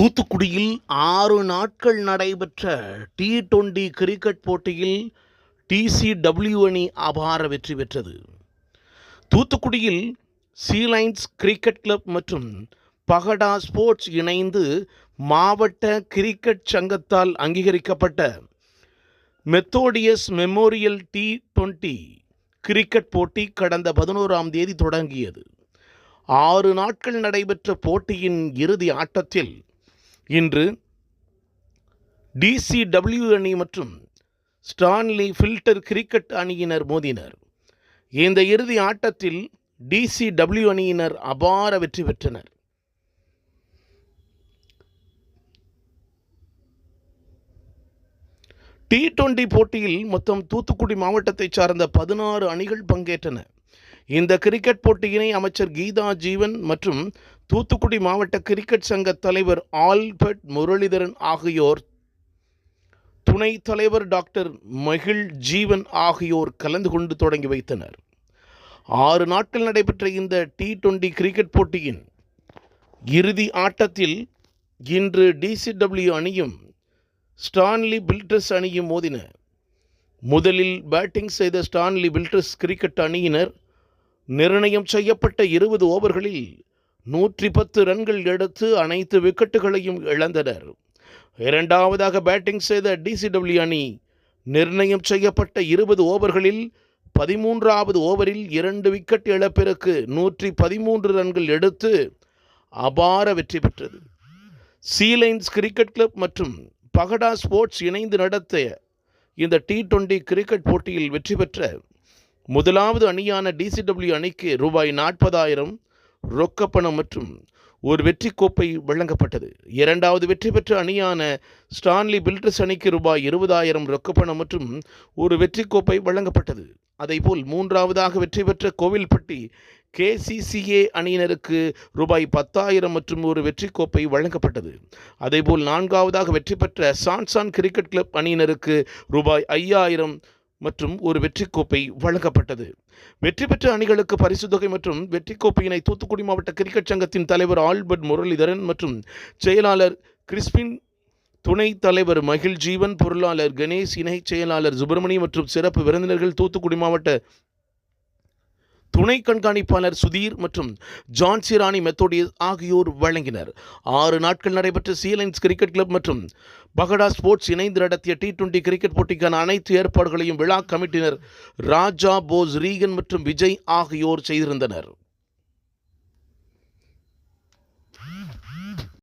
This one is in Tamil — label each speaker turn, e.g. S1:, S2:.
S1: தூத்துக்குடியில் ஆறு நாட்கள் நடைபெற்ற டி டுவெண்டி கிரிக்கெட் போட்டியில் டிசிடபிள்யூ அணி அபார வெற்றி பெற்றது. தூத்துக்குடியில் சீலைன்ஸ் கிரிக்கெட் கிளப் மற்றும் பகடா ஸ்போர்ட்ஸ் இணைந்து மாவட்ட கிரிக்கெட் சங்கத்தால் அங்கீகரிக்கப்பட்ட Methodius memorial T twenty cricket போட்டி கடந்த பதினோராம் தேதி தொடங்கியது. ஆறு நாட்கள் நடைபெற்ற போட்டியின் இறுதி ஆட்டத்தில் இன்று டிசிடபிள்யூ அணி மற்றும் ஸ்டான்லி ஃபில்டர் கிரிக்கெட் அணியினர் மோதினர். இந்த இறுதி ஆட்டத்தில் டிசிடபிள்யூ அணியினர் அபார வெற்றி பெற்றனர். டி டுவெண்டி போட்டியில் மொத்தம் தூத்துக்குடி மாவட்டத்தைச் சார்ந்த பதினாறு அணிகள் பங்கேற்றன. இந்த கிரிக்கெட் போட்டியினை அமைச்சர் கீதா ஜீவன் மற்றும் தூத்துக்குடி மாவட்ட கிரிக்கெட் சங்க தலைவர் ஆல்பர்ட் முரளிதரன் ஆகியோர் துணைத் தலைவர் டாக்டர் மகிழ் ஜீவன் ஆகியோர் கலந்து கொண்டு தொடங்கி வைத்தனர். ஆறு நாட்கள் நடைபெற்ற இந்த டி டுவெண்டி கிரிக்கெட் போட்டியின் இறுதி ஆட்டத்தில் இன்று டிசிடபிள்யூ அணியும் ஸ்டான்லி பில்டர்ஸ் அணியும் மோதின. முதலில் பேட்டிங் செய்த ஸ்டான்லி பில்டர்ஸ் கிரிக்கெட் அணியினர் நிர்ணயம் செய்யப்பட்ட இருபது ஓவர்களில் நூற்றி பத்து ரன்கள் எடுத்து அனைத்து விக்கெட்டுகளையும் இழந்தனர். இரண்டாவதாக பேட்டிங் செய்த டிசிடபிள்யூ அணி நிர்ணயம் செய்யப்பட்ட இருபது ஓவர்களில் பதிமூன்றாவது ஓவரில் இரண்டு விக்கெட் இழப்பிற்கு நூற்றி பதிமூன்று ரன்கள் எடுத்து அபார வெற்றி பெற்றது. சீலைன்ஸ் கிரிக்கெட் கிளப் மற்றும் பகடா ஸ்போர்ட்ஸ் இணைந்து நடத்திய இந்த டி டுவெண்டி கிரிக்கெட் போட்டியில் வெற்றி பெற்ற முதலாவது அணியான டிசிடபிள்யூ அணிக்கு ரூபாய் நாற்பதாயிரம் ரொக்கப்பணம் மற்றும் ஒரு வெற்றி கோப்பை வழங்கப்பட்டது. இரண்டாவது வெற்றி பெற்ற அணியான ஸ்டான்லி பில்டர்ஸ் அணிக்கு ரூபாய் இருபதாயிரம் ரொக்கப்பணம் மற்றும் ஒரு வெற்றி கோப்பை வழங்கப்பட்டது. அதேபோல் மூன்றாவதாக வெற்றி பெற்ற கோவில்பட்டி கேசிசிஏ அணியினருக்கு ரூபாய் பத்தாயிரம் மற்றும் ஒரு வெற்றி கோப்பை வழங்கப்பட்டது. அதேபோல் நான்காவதாக வெற்றி பெற்ற சான்சான் கிரிக்கெட் கிளப் அணியினருக்கு ரூபாய் ஐயாயிரம் மற்றும் ஒரு வெற்றி கோப்பை வழங்கப்பட்டது. வெற்றி பெற்ற அணிகளுக்கு பரிசு தொகை மற்றும் வெற்றி கோப்பையினை தூத்துக்குடி மாவட்ட கிரிக்கெட் சங்கத்தின் தலைவர் ஆல்பர்ட் முரளிதரன் மற்றும் செயலாளர் கிறிஸ்பின் துணைத் தலைவர் மகிழ் ஜீவன் பொருளாளர் கணேஷ் இணை செயலாளர் சுப்பிரமணி மற்றும் சிறப்பு விருந்தினர்கள் தூத்துக்குடி மாவட்ட துணை கண்காணிப்பாளர் சுதீர் மற்றும் ஜான்சி ராணி மெத்தோடியஸ் ஆகியோர் வழங்கினர். ஆறு நாட்கள் நடைபெற்ற சீலைன்ஸ் கிரிக்கெட் கிளப் மற்றும் பகடா ஸ்போர்ட்ஸ் இணைந்து நடத்திய டி டுவெண்டி கிரிக்கெட் போட்டிக்கான அனைத்து ஏற்பாடுகளையும் விழா கமிட்டினர் ராஜா போஸ் ரீகன் மற்றும் விஜய் ஆகியோர் செய்திருந்தனர்.